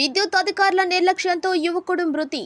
విద్యుత్ అధికారుల నిర్లక్ష్యంతో యువకుడు మృతి.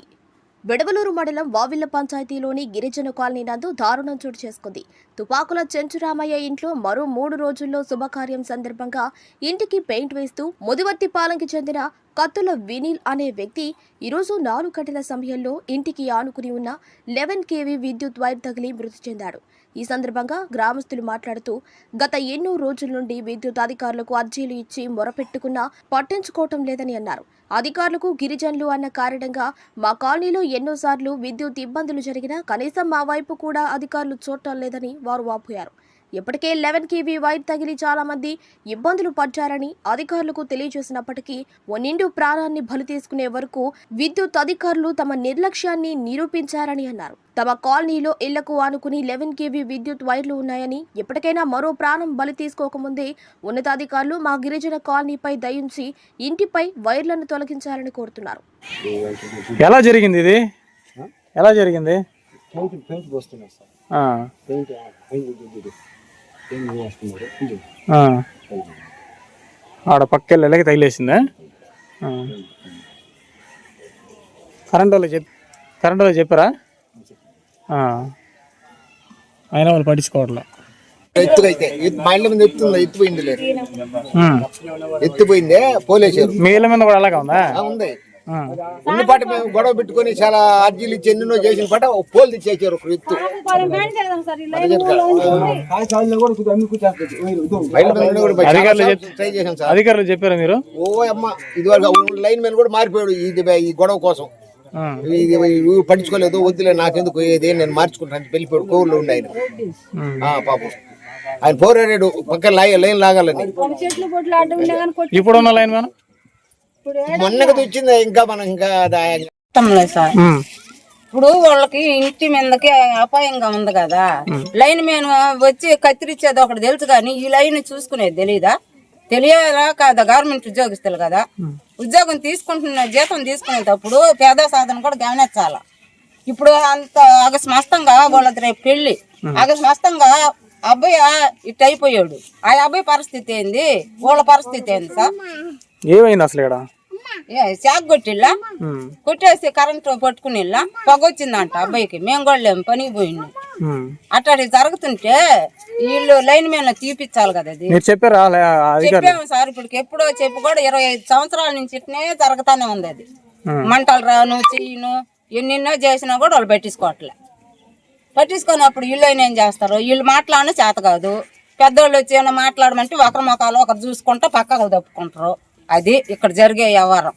విడవలూరు మండలం వావిల్ల పంచాయతీలోని గిరిజన కాలనీ నందు దారుణం చోటు చేసుకుంది. తుపాకుల చెంచురామయ్య ఇంట్లో మరో మూడు రోజుల్లో శుభకార్యం సందర్భంగా ఇంటికి పెయింట్ వేస్తూ ముదివర్తిపాలెంకి చెందిన కత్తుల వినీల్ అనే వ్యక్తి ఈరోజు నాలుగు గంటల సమయంలో ఇంటికి ఆనుకుని ఉన్న లెవెన్ కేవీ విద్యుత్ వైర్ తగిలి మృతి చెందాడు. ఈ సందర్భంగా గ్రామస్తులు మాట్లాడుతూ గత ఎన్నో రోజుల నుండి విద్యుత్ అధికారులకు అర్జీలు ఇచ్చి మొరపెట్టుకున్నా పట్టించుకోవటం లేదని అన్నారు. అధికారులకు గిరిజనులు అన్న కారణంగా మా కాలనీలో ఎన్నోసార్లు విద్యుత్ ఇబ్బందులు జరిగినా కనీసం మా వైపు కూడా అధికారులు చూడటం లేదని వారు వాపోయారు. ఇప్పటికే లెవెన్ కేవీ వైర్ తగిలి చాలా మంది ఇబ్బందులు పడ్డారని అధికారులకు తెలియజేసినప్పటికీ ఓ నిండు ప్రాణాన్ని బలి తీసుకునే వరకు విద్యుత్ అధికారులు తమ నిర్లక్ష్యాన్ని నిరూపించారని అన్నారు. తమ కాలనీలో ఇళ్ళకు ఆనుకుని లెవెన్ కేవీ విద్యుత్ వైర్లు ఉన్నాయని ఎప్పటికైనా మరో ప్రాణం బలి తీసుకోకముందే ఉన్నతాధికారులు మా గిరిజన కాలనీపై దయించి ఇంటిపై వైర్లను తొలగించాలని కోరుతున్నారు. ఎలా జరిగింది ఇది? ఎలా జరిగింది? పెయింట్ పెయింట్ పోస్తున్నారు సార్. ఆ, పెయింట్ ఆడ పక్కెళ్ళి వెళ్ళకి తగిలేసిందా ఆ. కరెంట్ వాళ్ళు చెప్ కరెంట్ వాళ్ళు చెప్పారా ఆ. అయినా వాళ్ళు పట్టించుకోవట్లే ఎత్తుగా అయితే ఎత్తు- మా ఇళ్ళ మీద ఎత్తుంది ఎత్తుపోయింది లేదు ఉమ్. ఎత్తుపోయిందే పోలేశారు మీ ఇళ్ళ మీద కూడా అలాగే ఉందా ఉంది. ఉన్న పాట మేము గొడవ పెట్టుకొని చాలా అర్జీలు ఇచ్చి ఎన్నెన్నో చేసిన పాట ఒక పోల్ తెచ్చేసారు ఒక చాలా అధికారులు చెప్పారా మీరు? ఓ అమ్మ ఇది వరకు లైన్ మీద కూడా మారిపోయాడు ఇది ఈ గొడవ కోసం. ఇది పట్టించుకోలేదు వద్దులే నాకెందుకు ఇది? నేను మార్చుకుంటాను వెళ్ళిపోయాడు కోవిలో ఉండి ఆయన. పాపం. ఆయన పోరాడాడు పక్కన లాగ లైన్ లాగాలని. కొట్టి ఇప్పుడున్న లైన్ మనం మొన్నగా వచ్చింది ఇంకా మనం ఇంకా సార్. ఇప్పుడు వాళ్ళకి ఇంటి మీదకి అపాయంగా ఉంది కదా. లైన్ మేము వచ్చి కత్తిరించేది ఒకటి తెలుసు కానీ ఈ లైన్ చూసుకునేది తెలియదా తెలియాలా కాదా? గవర్నమెంట్ ఉద్యోగస్తులు కదా. ఉద్యోగం తీసుకుంటున్న జీతం తీసుకునేటప్పుడు పేద సాధన కూడా గమనించాల? ఇప్పుడు అంత అగస్మస్తంగా వాళ్ళది రేపు పెళ్ళి అగస్మస్తంగా అబ్బాయి ఇట్ అయిపోయాడు. ఆ అబ్బాయి పరిస్థితి ఏంది? వాళ్ళ పరిస్థితి ఏంది సార్? ఏమైంది అసలు ఇక్కడ? శాక్ కొట్టిల్లా. కొట్టేసి కరెంట్ పట్టుకుని పొగ వచ్చిందంట అబ్బాయికి. మేము కూడా లేము పనికి పోయింది ఉమ్. అట్లాంటి జరుగుతుంటే వీళ్ళు లైన్ మీద తీపిచ్చాలి కదా అది. చెప్పారా? చెప్పాము సార్ ఇప్పటికి ఎప్పుడో చెప్పి కూడా ఇరవై ఐదు సంవత్సరాల నుంచి ఇట్నే జరుగుతానే ఉంది అది. మంటలు రాను చెయ్యను ఎన్నెన్నో చేసినా కూడా వాళ్ళు పట్టించుకోవట్లే. పట్టించుకున్నప్పుడు వీళ్ళు అయినా ఏం చేస్తారు? వీళ్ళు మాట్లాడిన చేత కాదు. పెద్దోళ్ళు వచ్చి ఏమైనా మాట్లాడమంటే ఒకరి ముఖాలు ఒకరు చూసుకుంటా పక్కకు తప్పుకుంటారు అది ఇక్కడ జరిగే వ్యవహారం.